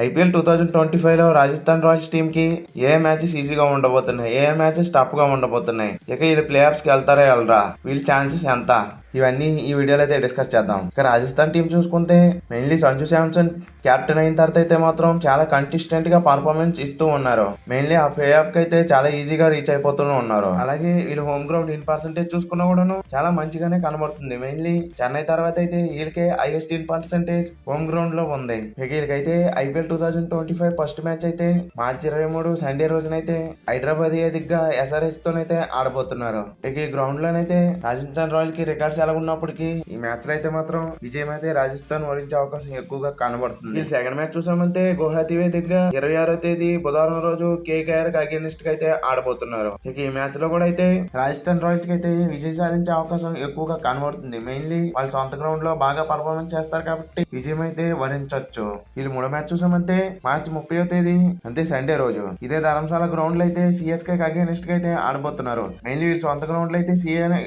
IPL two thousand twenty ఫైవ్లో Rajasthan Royals టీమ్కి ఏ matches ఈజీగా ఉండబోతున్నాయి? ఏ మ్యాచెస్ టఫ్గా ఉండబోతున్నాయి? ఇక వీళ్ళు ప్లే ఆఫ్స్కి వెళ్తారా వెళ్ళరా? వీళ్ళ ఛాన్సెస్ ఎంత? ఇవన్నీ ఈ వీడియోలో అయితే డిస్కస్ చేద్దాం. ఇక రాజస్థాన్ టీం చూసుకుంటే మెయిన్లీ సంజు శాంసన్ క్యాప్టెన్ అయిన తర్వాత అయితే మాత్రం చాలా కన్సిస్టెంట్గా పర్ఫార్మెన్స్ ఇస్తూ ఉన్నారు. మెయిన్లీ ఆ ప్లే ఆఫ్కి అయితే చాలా ఈజీగా రీచ్ అయిపోతూనే ఉన్నారు. అలాగే వీళ్ళు హోమ్ గ్రౌండ్ ఇన్ పర్సెంటేజ్ చూసుకున్నా కూడాను చాలా మంచిగానే కనబడుతుంది. మెయిన్లీ చెన్నై తర్వాత అయితే వీళ్ళకే హైయెస్ట్ ఇన్ పర్సెంటేజ్ హోమ్ గ్రౌండ్లో ఉంది. ఇక వీళ్ళకైతే IPL two thousand twenty five first match అయితే మార్చి ఇరవై మూడు సండే రోజునైతే హైదరాబాద్ ఎదిగ్గా ఎస్ఆర్ఎస్ తోనైతే ఆడబోతున్నారు. ఇక ఈ గ్రౌండ్ లోనైతే రాజస్థాన్ రాయల్కి రికార్డ్స్ ఎలా ఉన్నప్పటికీ ఈ మ్యాచ్లో అయితే మాత్రం విజయం అయితే రాజస్థాన్ వరించే అవకాశం ఎక్కువగా కనబడుతుంది. సెకండ్ మ్యాచ్ చూసామంటే గుహాతి వేదికగా ఇరవై ఆరో తేదీ బుధవారం రోజు కేకేఆర్కి అగేనిస్ట్కి అయితే ఆడబోతున్నారు. ఇక ఈ మ్యాచ్లో కూడా అయితే రాజస్థాన్ రాయల్స్కి అయితే విజయం సాధించే అవకాశం ఎక్కువగా కనబడుతుంది. మెయిన్లీ వాళ్ళ సొంత గ్రౌండ్లో బాగా పర్ఫార్మెన్స్ చేస్తారు కాబట్టి విజయం అయితే వరించవచ్చు వీళ్ళు మూడో మ్యాచ్ చూసామంటే మార్చి ముప్పై తేదీ అంతే సండే రోజు. ఇదే ధర్మశాల గ్రౌండ్లో అయితే సిఎస్కే అగేనిస్ట్గా అయితే ఆడబోతున్నారు. మెయిన్లీ వీళ్ళ సొంత గ్రౌండ్లో అయితే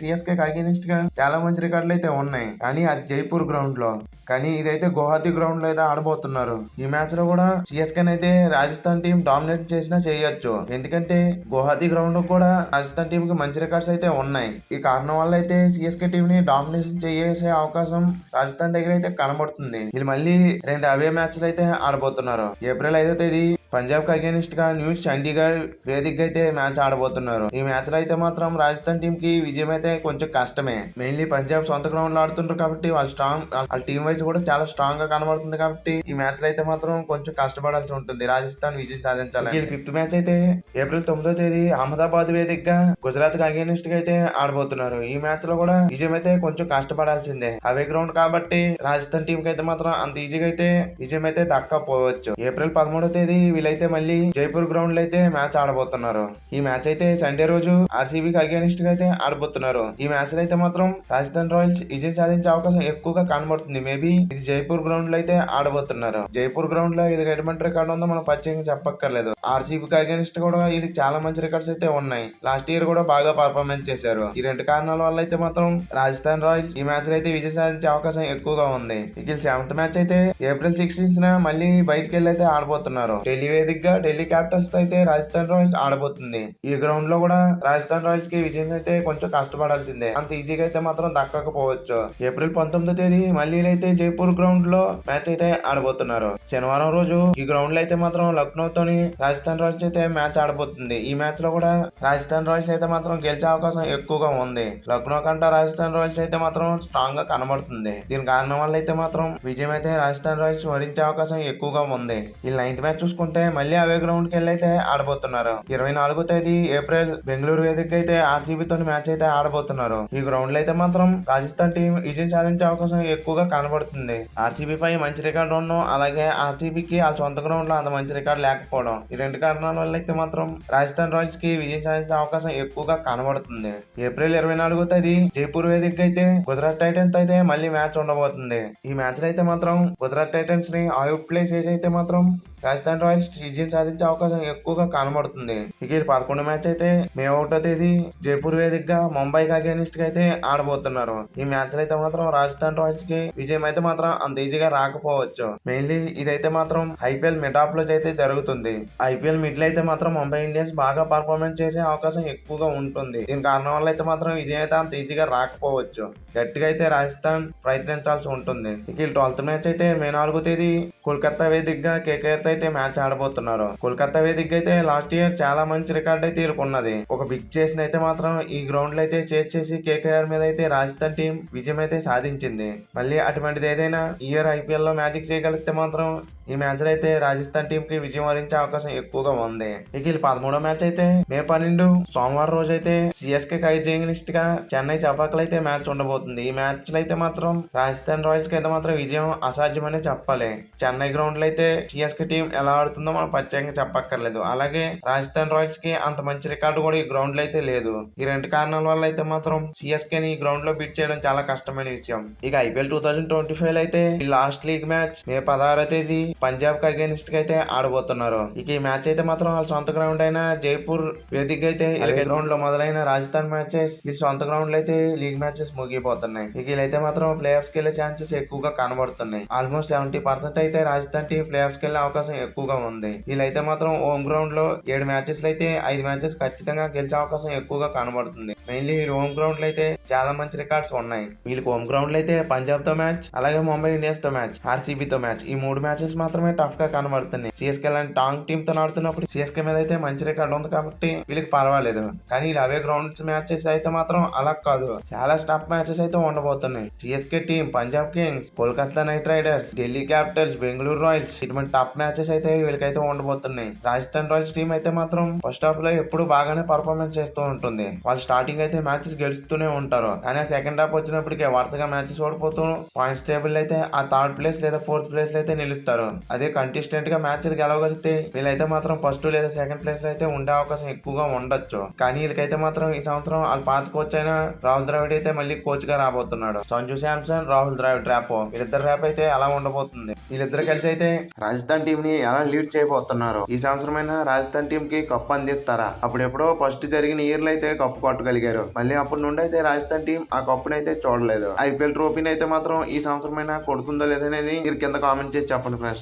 సిఎస్కే అగేనిస్ట్గా చాలా చాలా మంచి రికార్డులు అయితే ఉన్నాయి. కానీ అది జైపూర్ గ్రౌండ్లో. కానీ ఇదైతే గువాహతి గ్రౌండ్లో అయితే ఆడబోతున్నారు. ఈ మ్యాచ్లో కూడా సిఎస్కే అయితే రాజస్థాన్ టీం డామినేట్ చేసినా చేయొచ్చు. ఎందుకంటే గౌహతి గ్రౌండ్ కూడా రాజస్థాన్ టీం కి మంచి రికార్డ్స్ అయితే ఉన్నాయి. ఈ కారణం వల్ల అయితే సిఎస్కే టీం ని డామినేషన్ చేసే అవకాశం రాజస్థాన్ దగ్గర అయితే కనబడుతుంది. వీళ్ళు మళ్ళీ రెండు అవే మ్యాచ్లు అయితే ఆడబోతున్నారు. ఏప్రిల్ ఐదో తేదీ పంజాబ్కి అగేనిస్ట్గా న్యూస్ చండీగఢ్ వేదిక అయితే మ్యాచ్ ఆడబోతున్నారు. ఈ మ్యాచ్లో అయితే మాత్రం రాజస్థాన్ టీం కి విజయం అయితే కొంచెం కష్టమే. మెయిన్లీ పంజాబ్ సొంత గ్రౌండ్లో ఆడుతుంటారు కాబట్టి వాళ్ళ స్ట్రాంగ్ వాళ్ళ టీం వైస్ కూడా చాలా స్ట్రాంగ్గా కనబడుతుంది కాబట్టి ఈ మ్యాచ్లో అయితే మాత్రం కొంచెం కష్టపడాల్సి ఉంటుంది. రాజస్థాన్ విజయం సాధించాలి ఫిఫ్త్ మ్యాచ్ అయితే ఏప్రిల్ తొమ్మిదో తేదీ అహ్మదాబాద్ వేదికగా గుజరాత్కి అగేనిస్ట్గా అయితే ఆడబోతున్నారు. ఈ మ్యాచ్లో కూడా విజయం అయితే కొంచెం కష్టపడాల్సిందే. అవే గ్రౌండ్ కాబట్టి రాజస్థాన్ టీం కి అయితే మాత్రం అంత ఈజీగా అయితే విజయం అయితే దక్కపోవచ్చు. ఏప్రిల్ పదమూడో తేదీ వీళ్ళైతే మళ్ళీ జైపూర్ గ్రౌండ్లో అయితే మ్యాచ్ ఆడబోతున్నారు. ఈ మ్యాచ్ అయితే సండే రోజు ఆర్సీబీకి అగేనిస్ట్గా అయితే ఆడబోతున్నారు. ఈ మ్యాచ్లో అయితే మాత్రం రాజస్థాన్ రాయల్స్ విజయం సాధించే అవకాశం ఎక్కువగా కనబడుతుంది. మేబీ ఇది జైపూర్ గ్రౌండ్లో అయితే ఆడబోతున్నారు. జైపూర్ గ్రౌండ్లో ఇది ఎటువంటి రికార్డు ఉందో మనం ప్రత్యేకంగా చెప్పక్కర్లేదు. ఆర్సీబీకి అగేనిస్ట్ కూడా వీళ్ళకి చాలా మంచి రికార్డ్స్ అయితే ఉన్నాయి. లాస్ట్ ఇయర్ కూడా బాగా పర్ఫార్మెన్స్ చేశారు. ఈ రెండు కారణాల వల్ల అయితే మాత్రం రాజస్థాన్ రాయల్స్ ఈ మ్యాచ్లో అయితే విజయం సాధించే అవకాశం ఎక్కువగా ఉంది. ఇక సెవెంత్ మ్యాచ్ అయితే ఏప్రిల్ సిక్స్టీన్త్ మళ్ళీ బయటకు వెళ్ళి అయితే ఆడబోతున్నారు. ఢిల్లీ వేదికగా ఢిల్లీ క్యాపిటల్స్తో అయితే రాజస్థాన్ రాయల్స్ ఆడబోతుంది. ఈ గ్రౌండ్లో కూడా రాజస్థాన్ రాయల్స్కి విజయం అయితే కొంచెం కష్టపడాల్సిందే. అంత ఈజీగా అయితే మాత్రం దక్కకపోవచ్చు. ఏప్రిల్ పంతొమ్మిదో తేదీ మళ్ళీ అయితే జైపూర్ గ్రౌండ్లో మ్యాచ్ అయితే ఆడబోతున్నారు. శనివారం రోజు ఈ గ్రౌండ్లో అయితే మాత్రం లక్నో తోని రాజస్థాన్ రాయల్స్ అయితే మ్యాచ్ ఆడబోతుంది. ఈ మ్యాచ్లో కూడా రాజస్థాన్ రాయల్స్ అయితే మాత్రం గెలిచే అవకాశం ఎక్కువగా ఉంది. లక్నో కంటే రాజస్థాన్ రాయల్స్ అయితే మాత్రం స్ట్రాంగ్గా కనబడుతుంది. దీని కారణం వల్ల అయితే మాత్రం విజయం అయితే రాజస్థాన్ రాయల్స్ వరించే అవకాశం ఎక్కువగా ఉంది. ఈ నైన్త్ మ్యాచ్ చూసుకుంటే మళ్ళీ అవే గ్రౌండ్కి వెళ్ళైతే అయితే ఆడబోతున్నారు. ఇరవై నాలుగో తేదీ ఏప్రిల్ బెంగళూరు వేదిక అయితే ఆర్సీబీ మ్యాచ్ అయితే ఆడబోతున్నారు. ఈ గ్రౌండ్లో అయితే మాత్రం రాజస్థాన్ టీం విజయం సాధించే అవకాశం ఎక్కువగా కనబడుతుంది. ఆర్సీబీ పై మంచి రికార్డు ఉండడం అలాగే ఆర్సీబీకి వాళ్ళ సొంత గ్రౌండ్లో అంత మంచి రికార్డు లేకపోవడం ఈ రెండు కారణాల వల్ల అయితే మాత్రం రాజస్థాన్ రాయల్స్కి విజయం సాధించే అవకాశం ఎక్కువగా కనబడుతుంది. ఏప్రిల్ ఇరవై నాలుగో తేదీ జైపూర్ వేదిక అయితే గుజరాత్ టైటన్స్ అయితే మళ్ళీ మ్యాచ్ ఉండబోతుంది. ఈ మ్యాచ్లో అయితే మాత్రం గుజరాత్ టైటన్స్ని అవుట్ ప్లే చేసి అయితే మాత్రం రాజస్థాన్ రాయల్స్ విజయం సాధించే అవకాశం ఎక్కువగా కనబడుతుంది. ఇక ఇది పదకొండు మ్యాచ్ అయితే మే ఒకటో తేదీ జైపూర్ వేదికగా ముంబైకి అగేనిస్ట్గా అయితే ఆడబోతున్నారు. ఈ మ్యాచ్ అయితే మాత్రం రాజస్థాన్ రాయల్స్కి విజయం అయితే మాత్రం అంత ఈజీగా రాకపోవచ్చు. మెయిన్లీ ఇదైతే మాత్రం ఐపీఎల్ మిడ్ ఆఫ్లో అయితే జరుగుతుంది. ఐపీఎల్ మిడ్లు అయితే మాత్రం ముంబై ఇండియన్స్ బాగా పర్ఫార్మెన్స్ చేసే అవకాశం ఎక్కువగా ఉంటుంది. దీని కారణం వల్ల అయితే మాత్రం విజయం అయితే అంత ఈజీగా రాకపోవచ్చు. గట్టిగా అయితే రాజస్థాన్ ప్రయత్నించాల్సి ఉంటుంది. ఇక ట్వెల్త్ మ్యాచ్ అయితే మే నాలుగో తేదీ కోల్కతా వేదికగా కేకేఆర్ అయితే మ్యాచ్ ఆడబోతున్నారు. కోల్కతా వేదిక అయితే లాస్ట్ ఇయర్ చాలా మంచి రికార్డ్ అయితే వీళ్ళకున్నది ఒక బిగ్ చేసిన అయితే మాత్రం ఈ గ్రౌండ్లో అయితే చేసి చేసి కేకేఆర్ మీద అయితే రాజస్థాన్ టీం విజయం అయితే సాధించింది. మళ్ళీ అటువంటిది ఏదైనా ఇయర్ ఐపీఎల్లో మ్యాజిక్ చేయగలిగితే మాత్రం ఈ మ్యాచ్లో అయితే రాజస్థాన్ టీం కి విజయం వరించే అవకాశం ఎక్కువగా ఉంది. ఇక ఈ పదమూడో మ్యాచ్ అయితే మే పన్నెండు సోమవారం రోజు అయితే సిఎస్కే కైజేంగిలిస్ట్గా చెన్నై చపాకలు అయితే మ్యాచ్ ఉండబోతుంది. ఈ మ్యాచ్లో అయితే మాత్రం రాజస్థాన్ రాయల్స్కి అయితే మాత్రం విజయం అసాధ్యమనే చెప్పాలి. చెన్నై గ్రౌండ్లో అయితే సిఎస్కే టీం ఎలా ఆడుతుందో మనం ప్రత్యేకంగా చెప్పక్కర్లేదు. అలాగే రాజస్థాన్ రాయల్స్కి అంత మంచి రికార్డు కూడా ఈ గ్రౌండ్లో అయితే లేదు. ఈ రెండు కారణాల వల్ల అయితే మాత్రం సిఎస్కే ని ఈ గ్రౌండ్లో బీట్ చేయడం చాలా కష్టమైన విషయం. ఇక IPL two thousand twenty five అయితే లాస్ట్ లీగ్ మ్యాచ్ మే పదహారో తేదీ పంజాబ్కి అగేనిస్ట్కి అయితే ఆడబోతున్నారు. ఇక ఈ మ్యాచ్ అయితే మాత్రం వాళ్ళ సొంత గ్రౌండ్ అయిన జైపూర్ వేదిక అయితే గ్రౌండ్లో మొదలైన రాజస్థాన్ మ్యాచెస్ ఈ సొంత గ్రౌండ్లో అయితే లీగ్ మ్యాచెస్ ముగిపోతున్నాయి ఇక వీళ్ళైతే మాత్రం ప్లే ఆఫ్స్కి వెళ్ళే ఛాన్సెస్ ఎక్కువగా కనబడుతున్నాయి. ఆల్మోస్ట్ సెవెంటీ పర్సెంట్ అయితే రాజస్థాన్ టీం ప్లే ఆఫ్స్కి వెళ్ళే అవకాశం ఎక్కువగా ఉంది. వీళ్ళైతే మాత్రం హోమ్ గ్రౌండ్లో ఏడు మ్యాచెస్ అయితే ఐదు మ్యాచెస్ ఖచ్చితంగా గెలిచే అవకాశం ఎక్కువగా కనబడుతుంది. మెయిన్లీ వీళ్ళు హోమ్ గ్రౌండ్లో అయితే చాలా మంచి రికార్డ్స్ ఉన్నాయి. వీళ్ళకి హోమ్ గ్రౌండ్లో అయితే పంజాబ్తో మ్యాచ్ అలాగే ముంబై ఇండియన్స్తో మ్యాచ్ ఆర్సీబీ తో మ్యాచ్ ఈ మూడు మ్యాచెస్ మాత్రమే టఫ్గా కనబడుతున్నాయి. సిఎస్కే లాంటి టాంగ్ టీమ్తో ఆడుతున్నప్పుడు సిఎస్కే మీద అయితే మంచి రికార్డ్ ఉంది కాబట్టి వీళ్ళకి పర్వాలేదు. కానీ వీళ్ళు అవే గ్రౌండ్స్ మ్యాచెస్ అయితే మాత్రం అలా కాదు. చాలా స్టఫ్ మ్యాచెస్ అయితే ఉండబోతున్నాయి. CSK team Punjab Kings Kolkata Knight Riders Delhi Capitals Bengaluru Royals ఇటువంటి టఫ్ మ్యాచెస్ అయితే వీళ్ళకైతే ఉండబోతున్నాయి. రాజస్థాన్ రాయల్స్ టీం అయితే మాత్రం ఫస్ట్ హాఫ్లో ఎప్పుడు బాగానే పర్ఫార్మెన్స్ చేస్తూ ఉంటుంది. వాళ్ళు స్టార్టింగ్ అయితే మ్యాచెస్ గెలుస్తూనే ఉంటారు. కానీ సెకండ్ హాఫ్ వచ్చినప్పటికీ వరుసగా మ్యాచెస్ ఓడిపోతూ పాయింట్స్ టేబుల్ అయితే ఆ థర్డ్ ప్లేస్ లేదా ఫోర్త్ ప్లేస్ అయితే నిలుస్తారు. అదే కంటెస్టెంట్గా మ్యాచ్ గెలవగలిగితే వీళ్ళైతే మాత్రం ఫస్ట్ లేదా సెకండ్ ప్లేస్లో అయితే ఉండే అవకాశం ఎక్కువగా ఉండొచ్చు. కానీ వీళ్ళకైతే మాత్రం ఈ సంవత్సరం వాళ్ళ పాత కోచ్ అయిన రాహుల్ ద్రావిడ్ అయితే మళ్ళీ కోచ్గా రాబోతున్నాడు. సంజు శాంసన్ రాహుల్ ద్రావిడ్ ర్యాప్ వీళ్ళిద్దరు ర్యాప్ అయితే అలా ఉండబోతుంది. వీళ్ళిద్దరు కలిసి అయితే రాజస్థాన్ టీం ని ఎలా లీడ్ చేయబోతున్నారు? ఈ సంవత్సరమైన రాజస్థాన్ టీం కి కప్పు అందిస్తారా? అప్పుడు ఎప్పుడో ఫస్ట్ జరిగిన ఇయర్లో అయితే కప్పు కొట్టగలిగారు. మళ్ళీ అప్పటి నుండి అయితే రాజస్థాన్ టీం ఆ కప్పును అయితే చూడలేదు. ఐపీఎల్ ట్రోఫీని అయితే మాత్రం ఈ సంవత్సరమైనా కొడుతుందో లేదనేది మీరు కింద కామెంట్ చేసి చెప్పండి friends